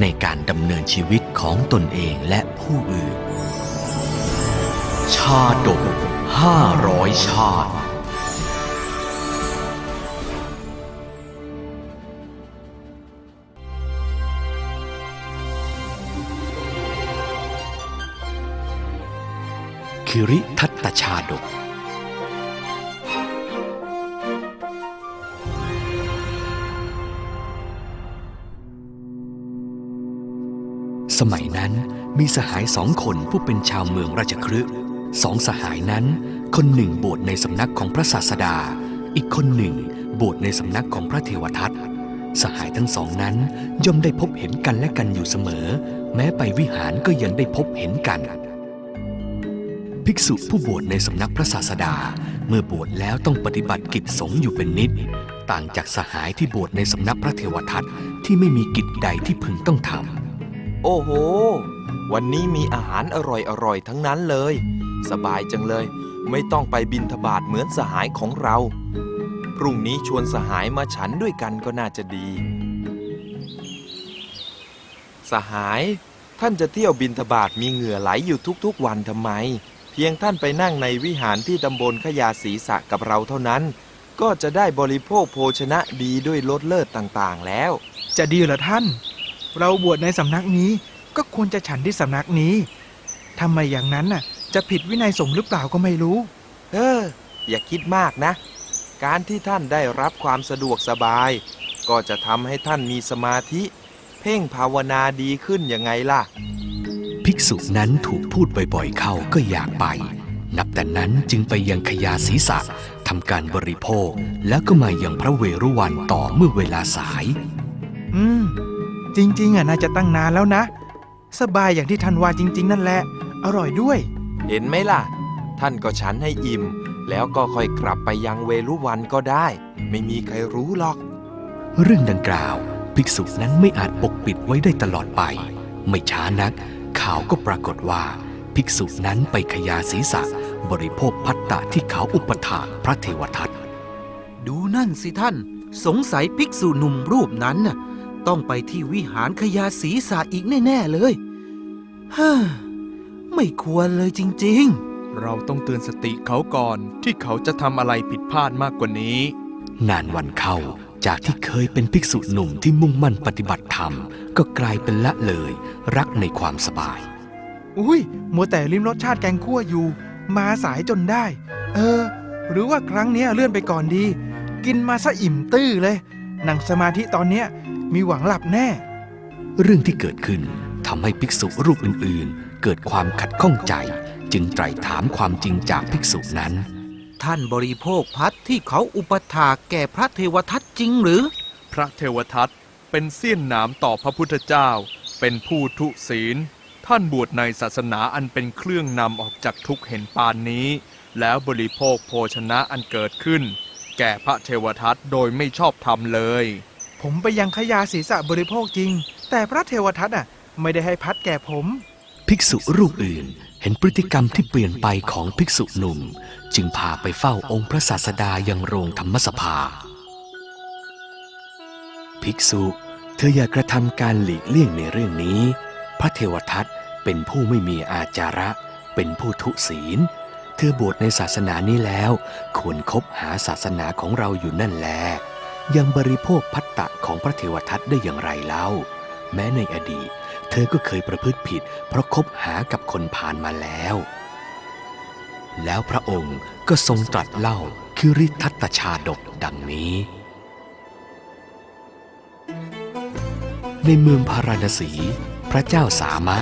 ในการดำเนินชีวิตของตนเองและผู้อื่น ชาดกห้าร้อยชาติคิริทัตตชาดก สมัยนั้นมีสหายสองคนผู้เป็นชาวเมืองราชคฤห์สองสหายนั้น คนหนึ่งบวชในสำนักของพระศาสดา อีกคนหนึ่งบวชในสำนักของพระเทวทัตสหายทั้งสองนั้นย่อมได้พบเห็นกันและกันอยู่เสมอ แม้ไปวิหารก็ยังได้พบเห็นกัน ภิกษุผู้บวชในสำนักพระศาสดา เมื่อบวชแล้วต้องปฏิบัติกิจสงฆ์อยู่เป็นนิด ต่างจากสหายที่บวชในสำนักพระเทวทัตที่ไม่มีกิจใดที่พึงต้องทำ โอ้โห วันนี้มีอาหารอร่อยๆ ทั้งนั้นเลย สบายจังเลย ไม่ต้องไปบินทบาทเหมือนสหายของเรา พรุ่งนี้ชวนสหายมาฉันด้วยกันก็น่าจะดี สหาย ท่านจะเที่ยวบินทบาทมีเหงื่อไหลอยู่ทุกๆวันทำไม เพียงท่านไปนั่งในวิหารที่ตำบลขยาศีสะกับเราเท่านั้น ก็จะได้บริโภคโภชนะดีด้วยรสเลิศต่างๆแล้ว จะดีเหรอท่าน เราบวชในสำนักนี้ก็ควรจะฉันที่สำนักนี้ทำไมอย่างนั้นน่ะ จะผิดวินัยสงฆ์หรือเปล่าก็ไม่รู้ เออ อย่าคิดมากนะ การที่ท่านได้รับความสะดวกสบาย ก็จะทำให้ท่านมีสมาธิ เพ่งภาวนาดีขึ้นยังไงล่ะ ภิกษุนั้นถูกพูดบ่อยๆเข้าก็อยากไป นับแต่นั้นจึงไปยังขยาศีรษะทำการบริโภคแล้วก็มายังพระเวรุวันต่อเมื่อเวลาสาย อืม จริง ๆอะน่าจะตั้งนานแล้วนะ สบายอย่างที่ท่านว่าจริง ๆ นั่นแหละ อร่อยด้วย เห็นไหมล่ะ ท่านก็ฉันให้อิ่ม แล้วก็ค่อยกลับไปยังเวรุวันก็ได้ ไม่มีใครรู้หรอก เรื่องดังกล่าว ภิกษุนั้นไม่อาจปกปิดไว้ได้ตลอดไป ไม่ช้านัก ข่าวก็ปรากฏว่า ภิกษุนั้นไปขยาศีรษะ บริโภคพัตตะที่เขาอุปถากพระเทวทัตดูนั่นสิท่าน สงสัยภิกษุหนุ่มรูปนั้นน่ะ ต้องไปที่วิหารขยาศีสาอีกแน่ ๆ เลยฮ่าไม่ควรเลยจริงเราต้องเตือนสติเขาก่อนที่เขาจะทำอะไรผิดพลาดมากกว่านี้ นานวันเข้าจากที่เคยเป็นภิกษุหนุ่มที่มุ่งมั่นปฏิบัติธรรม ก็กลายเป็นละเลย รักในความสบาย อุ้ยมัวแต่ลิ้มรสชาติแกงคั่วอยู่ มาสายจนได้ เออ หรือว่าครั้งเนี้ยเลื่อนไปก่อนดี กินมาซะอิ่มตื้อเลย นั่งสมาธิตอนเนี้ยมีหวังหลับแน่ เรื่องที่เกิดขึ้นทำให้ภิกษุรูปอื่นๆ เกิดความขัดข้องใจ จึงไตร่ถามความจริงจากภิกษุนั้นๆท่านบริโภคพัดที่เขาอุปถากแก่พระเทวทัตจริงหรือ พระเทวทัตเป็นเสี้ยนหนามต่อพระพุทธเจ้า เป็นผู้ทุศีล ท่านบวชในศาสนาอันเป็นเครื่องนำออกจากทุกข์เห็นปานนี้ แล้วบริโภคโภชนะอันเกิดขึ้น แก่พระเทวทัตโดยไม่ชอบธรรมเลย ผมไปยังขยาศีรษะบริโภคจริง แต่พระเทวทัตอะ ไม่ได้ให้พัดแก่ผม ภิกษุรูปอื่นเห็นพฤติกรรมที่เปลี่ยนไปของภิกษุหนุ่ม จึงพาไปเฝ้าองค์พระศาสดายังโรงธรรมสภา ภิกษุเธออย่ากระทำการหลีกเลี่ยงในเรื่องนี้ พระเทวทัตเป็นผู้ไม่มีอาจาระ เป็นผู้ทุศีลเธอบวชในศาสนานี้แล้ว ควรคบหาศาสนาของเราอยู่นั่นแล ยังบริโภคพัตตะของพระเทวทัตได้อย่างไรเล่า แม้ในอดีต เธอก็เคยประพฤติผิด เพราะคบหากับคนผ่านมาแล้ว แล้วพระองค์ก็ทรงตรัสเล่าคิริทัตตชาดกดังนี้ ในเมืองพาราณสี พระเจ้าสามะ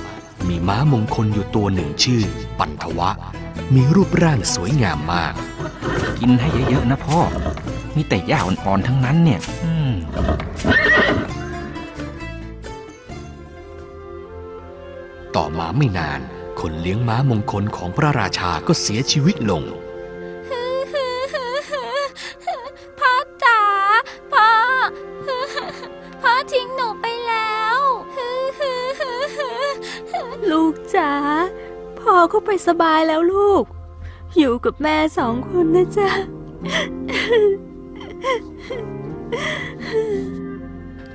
มีม้ามงคลอยู่ตัวหนึ่งชื่อ ปันทวะ มีรูปร่างสวยงามมาก กินให้เยอะๆนะพ่อ มีแต่หญ้าอ่อนๆทั้งนั้นเนี่ยต่อมาไม่นาน คนเลี้ยงม้ามงคลของพระราชาก็เสียชีวิตลง ไปสบายแล้วลูก อยู่กับแม่สองคนนะจ๊ะ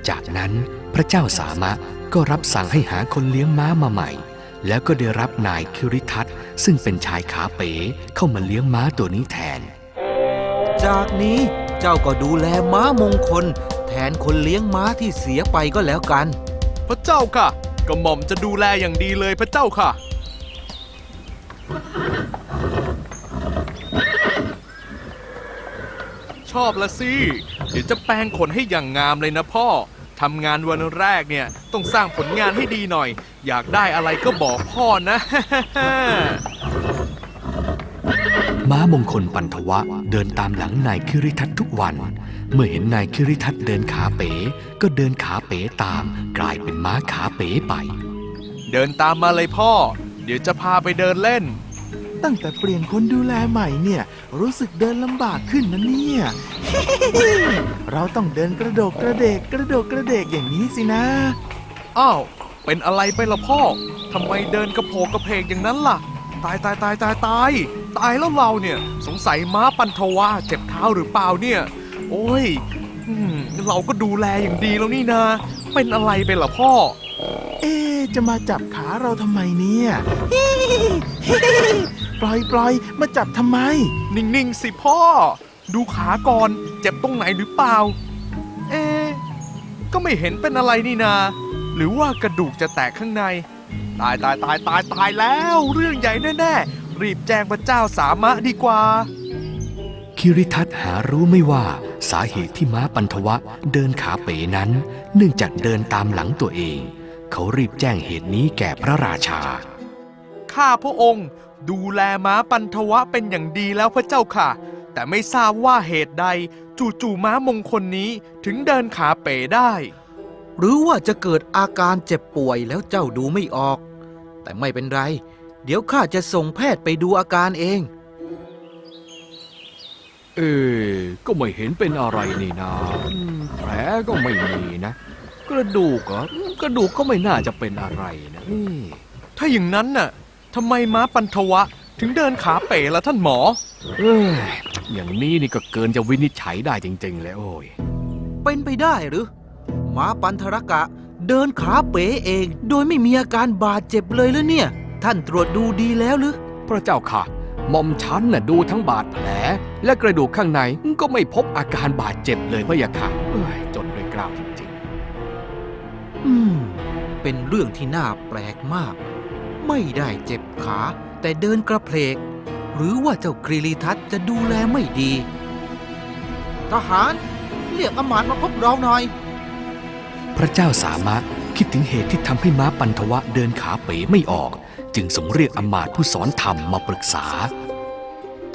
จากนั้นพระเจ้าสามะก็รับสั่งให้หาคนเลี้ยงม้ามาใหม่ แล้วก็ได้รับนายคิริทัตซึ่งเป็นชายขาเป๋เข้ามาเลี้ยงม้าตัวนี้แทน จากนี้เจ้าก็ดูแลม้ามงคล แทนคนเลี้ยงม้าที่เสียไปก็แล้วกัน พระเจ้าค่ะกระหม่อมจะดูแลอย่างดีเลยพระเจ้าค่ะ ชอบละสิ เดี๋ยวจะแปลงขนให้อย่างงามเลยนะพ่อ ทำงานวันแรกเนี่ย ต้องสร้างผลงานให้ดีหน่อย อยากได้อะไรก็บอกพ่อนะ ม้ามงคลปันทวะเดินตามหลังนายคิริทัตทุกวัน เมื่อเห็นนายคิริทัตเดินขาเป๋ ก็เดินขาเป๋ตาม กลายเป็นม้าขาเป๋ไป เดินตามมาเลยพ่อ เดี๋ยวจะพาไปเดินเล่น ตั้งแต่เปลี่ยนคนดูแลใหม่เนี่ย รู้สึกเดินลำบากขึ้นนะเนี่ย เราต้องเดินกระโดกกระเดกกระโดกกระเดกอย่างนี้สินะ อ้าว เป็นอะไรไปล่ะพ่อทำไมเดินกระโผกกระเพกอย่างนั้นล่ะ ตายตายตายตายตาย ตายแล้วเราเนี่ย สงสัยม้าปันทวาเจ็บเท้าหรือเปล่าเนี่ย โอ้ยอืมเราก็ดูแลอย่างดีแล้วนี่นาเป็นอะไรไปล่ะพ่อ เอ๊ะ จะมาจับขาเราทำไมเนี่ยปล่อยปล่อยมาจับทำไม นิ่งๆสิพ่อ ดูขาก่อนเจ็บตรงไหนหรือเปล่า เอ๊ะก็ไม่เห็นเป็นอะไรนี่นา หรือว่ากระดูกจะแตกข้างใน ตายตายตายตายตายแล้ว เรื่องใหญ่แน่ๆ รีบแจ้งพระเจ้าสามะดีกว่า คิริทัตหารู้ไม่ว่าสาเหตุที่ม้าปันทวะเดินขาเป๋นั้น เนื่องจากเดินตามหลังตัวเอง เขารีบแจ้งเหตุนี้แก่พระราชา ข้าพระองค์ดูแลม้าปันทวะเป็นอย่างดีแล้วพระเจ้าค่ะ แต่ไม่ทราบว่าเหตุใด จู่ๆม้ามงคลนี้ถึงเดินขาเป๋ได้ หรือว่าจะเกิดอาการเจ็บป่วยแล้วเจ้าดูไม่ออก แต่ไม่เป็นไร เดี๋ยวข้าจะส่งแพทย์ไปดูอาการเอง เออก็ไม่เห็นเป็นอะไรนี่นาอืมแผลก็ไม่มีนะ กระดูกเหรอกระดูกก็ไม่น่าจะเป็นอะไรนะนี่ถ้าอย่างนั้นน่ะทำไมม้าปันทวะ ถึงเดินขาเป๋ละท่านหมอ เอ้ยอย่างนี้นี่ก็เกินจะวินิจฉัยได้จริงๆเลยโอ้ย เป็นไปได้หรือม้าปันธรกะ เดินขาเป๋เอง โดยไม่มีอาการบาดเจ็บเลยหรือเนี่ย ท่านตรวจดูดีแล้วหรือ พระเจ้าค่ะหม่อมฉันน่ะดูทั้งบาดแผล และกระดูกข้างในก็ไม่พบอาการบาดเจ็บเลยพระยะค่ะเอ้ยจนด้วยกล้าวจริงอืม เป็นเรื่องที่น่าแปลกมาก ไม่ได้เจ็บขาแต่เดินกระเพลก หรือว่าเจ้ากรีลีทัศน์จะดูแลไม่ดี ทหาร เรียกอำมาตย์มาพบเราหน่อย พระเจ้าสามะคิดถึงเหตุที่ทำให้ม้าปันทวะเดินขาเป๋ไม่ออก จึงส่งเรียกอำมาตย์ผู้สอนธรรมมาปรึกษา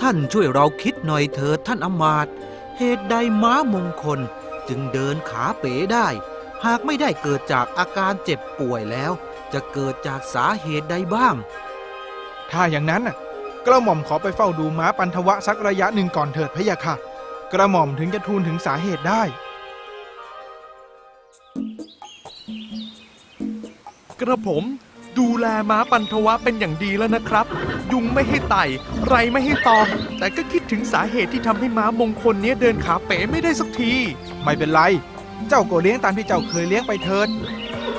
ท่านช่วยเราคิดหน่อยเถิดท่านอำมาตย์เหตุใดม้ามงคลจึงเดินขาเป๋ได้ หากไม่ได้เกิดจากอาการเจ็บป่วยแล้ว จะเกิดจากสาเหตุใดบ้าง ถ้าอย่างนั้นน่ะกระหม่อมขอไปเฝ้าดูม้าปันทวะสักระยะหนึ่งก่อนเถิดพะยะค่ะ กระหม่อมถึงจะทูลถึงสาเหตุได้ กระผมดูแลม้าปันทวะเป็นอย่างดีแล้วนะครับ ยุงไม่ให้ไต่ ไรไม่ให้ตอม แต่ก็คิดถึงสาเหตุที่ทำให้ม้ามงคลเนี้ยเดินขาเป๋ไม่ได้สักที ไม่เป็นไร เจ้าก็เลี้ยงตามที่เจ้าเคยเลี้ยงไปเถิด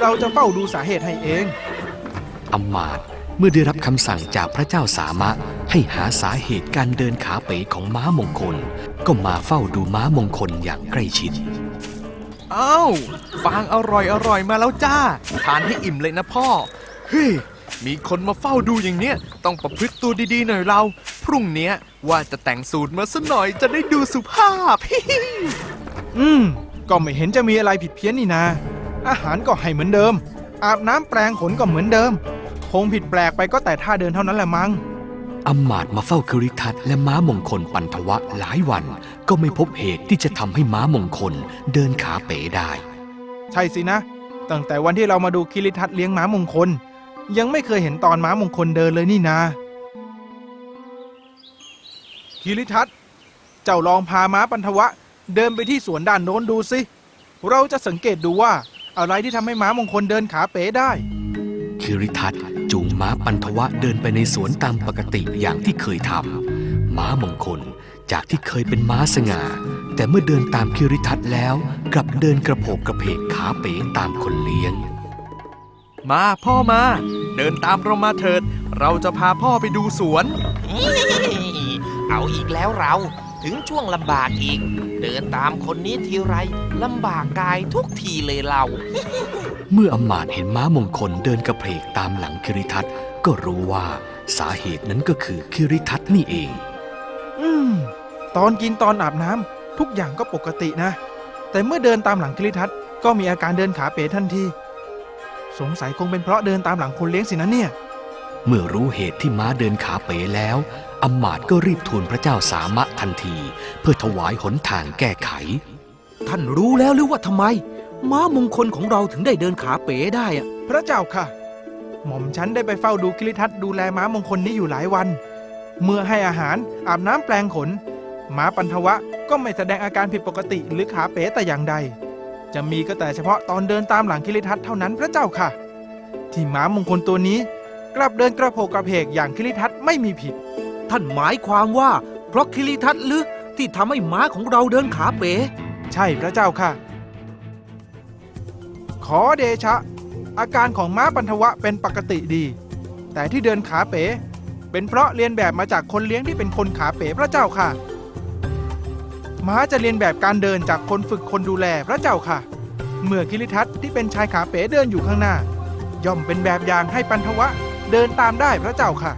เราจะเฝ้าดูสาเหตุให้เองอำมาตย์เมื่อได้รับคำสั่งจากพระเจ้าสามะ ให้หาสาเหตุการเดินขาเป๋ของม้ามงคล ก็มาเฝ้าดูม้ามงคลอย่างใกล้ชิดอ้าวฟางอร่อยอร่อยมาแล้วจ้า ทานให้อิ่มเลยนะพ่อ เฮ้ย มีคนมาเฝ้าดูอย่างเนี้ย ต้องประพฤติตัวดีๆหน่อยเรา พรุ่งเนี้ยว่าจะแต่งสูตรมาสัหน่อยจะได้ดูสุภาพ อืม ก็ไม่เห็นจะมีอะไรผิดเพี้ยนนี่นา อาหารก็ให้เหมือนเดิม อาบน้ำแปรงขนก็เหมือนเดิม คงผิดแปลกไปก็แต่ท่าเดินเท่านั้นแหละมั้งอำมาตย์มาเฝ้าคิริทัตและม้ามงคลปันทวะหลายวัน ก็ไม่พบเหตุที่จะทำให้ม้ามงคลเดินขาเป๋ได้ ใช่สินะ ตั้งแต่วันที่เรามาดูคิริทัศน์เลี้ยงม้ามงคล ยังไม่เคยเห็นตอนม้ามงคลเดินเลยนี่นา คิริทัตเจ้าลองพาม้าปันทวะ เดินไปที่สวนด้านโน้นดูสิ เราจะสังเกตดูว่าอะไรที่ทำให้ม้ามงคลเดินขาเป๋ได้ คิริทัตจูงม้าปันทวะเดินไปในสวนตามปกติอย่างที่เคยทำม้ามงคลจากที่เคยเป็นม้าสง่า แต่เมื่อเดินตามคิริทัตแล้ว กลับเดินกระโผกกระเพกขาเป๋ตามคนเลี้ยง มาพ่อมา เดินตามเรามาเถิด เราจะพาพ่อไปดูสวน เอาอีกแล้วเรา ถึงช่วงลำบากอีก เดินตามคนนี้ทีไรลำบากกายทุกทีเลยเรา เมื่ออำมาตย์เห็นม้ามงคลเดินกระเพกตามหลังคิริทัตก็รู้ว่าสาเหตุนั้นก็คือคิริทัตนี่เอง อืม ตอนกินตอนอาบน้ำทุกอย่างก็ปกตินะ แต่เมื่อเดินตามหลังคิริทัตก็มีอาการเดินขาเป๋ทันที สงสัยคงเป็นเพราะเดินตามหลังคนเลี้ยงสินะเนี่ย เมื่อรู้เหตุที่ม้าเดินขาเป๋แล้ว อำมาตย์ก็รีบทูลพระเจ้าสามะทันที เพื่อถวายหนทางแก้ไข ท่านรู้แล้วหรือว่าทำไม ม้ามงคลของเราถึงได้เดินขาเป๋ได้อะพระเจ้าค่ะ หม่อมฉันได้ไปเฝ้าดูกิริทัตดูแลม้ามงคลนี้อยู่หลายวัน เมื่อให้อาหารอาบน้ำแปลงขน ม้าปันทวะก็ไม่แสดงอาการผิดปกติหรือขาเป๋แต่อย่างใด จะมีก็แต่เฉพาะตอนเดินตามหลังกิริทัตเท่านั้นพระเจ้าค่ะ ที่ม้ามงคลตัวนี้ กลับเดินกระโผกกระเพกอย่างกิริทัตไม่มีผิด ท่านหมายความว่า เพราะคิริทัตหรือที่ทำให้ม้าของเราเดินขาเป๋ ใช่พระเจ้าค่ะ ขอเดชะ อาการของม้าปันทวะเป็นปกติดี แต่ที่เดินขาเป๋ เป็นเพราะเรียนแบบมาจากคนเลี้ยงที่เป็นคนขาเป๋พระเจ้าค่ะ ม้าจะเรียนแบบการเดินจากคนฝึกคนดูแลพระเจ้าค่ะ เมื่อคิริทัตที่เป็นชายขาเป๋เดินอยู่ข้างหน้า ย่อมเป็นแบบอย่างให้ปันทวะเดินตามได้พระเจ้าค่ะ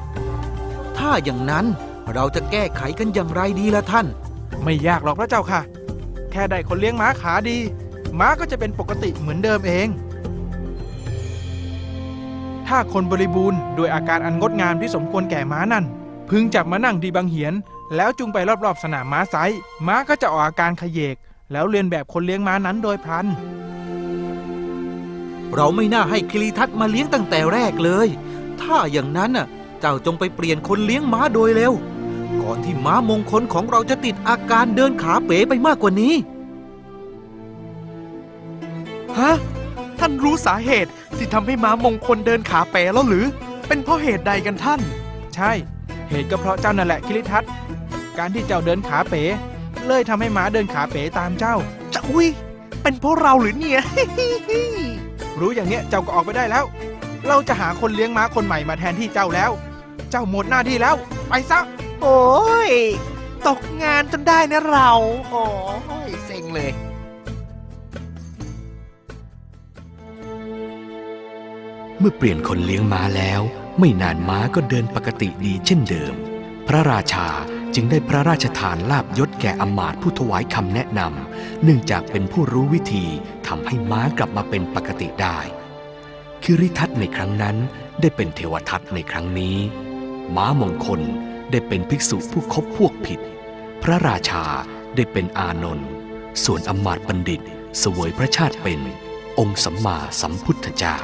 ถ้าอย่างนั้นเราจะแก้ไขกันอย่างไรดีล่ะท่าน ไม่ยากหรอกพระเจ้าค่ะ แค่ได้คนเลี้ยงม้าขาดี ม้าก็จะเป็นปกติเหมือนเดิมเอง ถ้าคนบริบูรณ์ด้วยอาการอันงดงามที่สมควรแก่ม้านั่น พึงจับมานั่งดีบังเหียน แล้วจูงไปรอบๆสนามม้าไซส์ม้าก็จะออกอาการขยเยก แล้วเรียนแบบคนเลี้ยงม้านั้นโดยพลันเราไม่น่าให้คิริทัตมาเลี้ยงตั้งแต่แรกเลย ถ้าอย่างนั้นน่ะ เจ้าจงไปเปลี่ยนคนเลี้ยงม้าโดยเร็ว ก่อนที่ม้ามงคลของเราจะติดอาการเดินขาเป๋ไปมากกว่านี้ ฮะ ท่านรู้สาเหตุที่ทำให้ม้ามงคลเดินขาเป๋แล้วหรือ เป็นเพราะเหตุใดกันท่าน ใช่ เหตุก็เพราะเจ้านั่นแหละคิริทัตการที่เจ้าเดินขาเป๋ เลยทำให้ม้าเดินขาเป๋ตามเจ้า จะอุ้ย เป็นเพราะเราหรือเนี่ย รู้อย่างเนี้ยเจ้าก็ออกไปได้แล้ว เราจะหาคนเลี้ยงม้าคนใหม่มาแทนที่เจ้าแล้ว เจ้าหมดหน้าที่แล้ว ไปซะ โอ้ย ตกงานจนได้นะเรา โอ้ยเซ็งเลย เมื่อเปลี่ยนคนเลี้ยงม้าแล้ว ไม่นานม้าก็เดินปกติดีเช่นเดิม พระราชาจึงได้พระราชทานลาบยศแก่อำมาตย์ผู้ถวายคำแนะนำเนื่องจากเป็นผู้รู้วิธีทำให้ม้ากลับมาเป็นปกติได้ คิริทัตในครั้งนั้นได้เป็นเทวทัตในครั้งนี้ ม้ามงคลได้เป็นภิกษุผู้คบพวกผิด พระราชาได้เป็นอานนท์ส่วนอมาตบัณฑิตเสวยพระชาติเป็นองค์สัมมาสัมพุทธเจ้า